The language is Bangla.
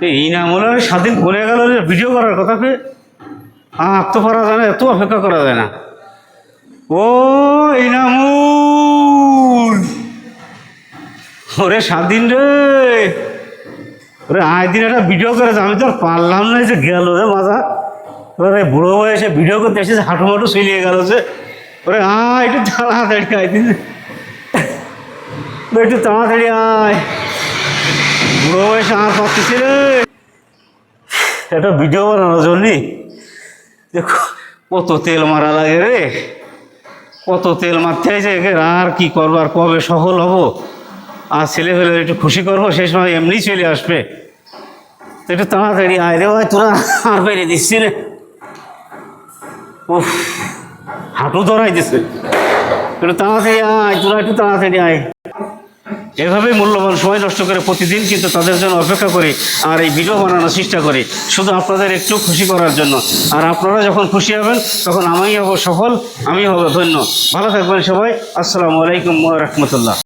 এই নাম হলো স্বাধীন করে গেল রে ভিডিও করার কথা কে? আহ তো পারা যায় না এত অপেক্ষা করা যায় না। ও এই নামুল ওরে স্বাধীন রে! ওরে আয় দিন, একটা ভিডিও করে আমি তো পারলাম না যে গেল রে মাজা। ওরে বুড়ো বয়সে ভিডিও করতে এসেছে হাঁটু মাটু চলিয়ে গেল যে। ওরে আয়, একটু তাড়াতাড়ি আয় দিন। একটু তাড়াতাড়ি আয়। একটা ভিডিও বানানোর জন্যে? দেখো কত তেল মারা লাগে রে। কত তেল মারতে আছে আর কি করব আর কবে সফল হব? আর ছেলে ফেলে একটু খুশি করব সেই সময় এমনি চলে আসবে। তো একটু তাড়াতাড়ি আয় রে ভাই তোরা আর বেড়ে দিচ্ছি রে। উফ হাঁটু ধরাই দিচ্ছে একটু তাড়াতাড়ি আয় তোরা একটু তাড়াতাড়ি আয়। এভাবেই মূল্যবান সময় নষ্ট করে প্রতিদিন কিন্তু তাদের জন্য অপেক্ষা করে আর এই ভিডিও বানানোর চেষ্টা করে। শুধু আপনাদের একটু খুশি করার জন্য। আর আপনারা যখন খুশি হবেন, তখন আমি হব সফল, আমি হব ধন্য। ভালো থাকবেন সবাই। আসসালামু আলাইকুম রহমতুল্লাহ।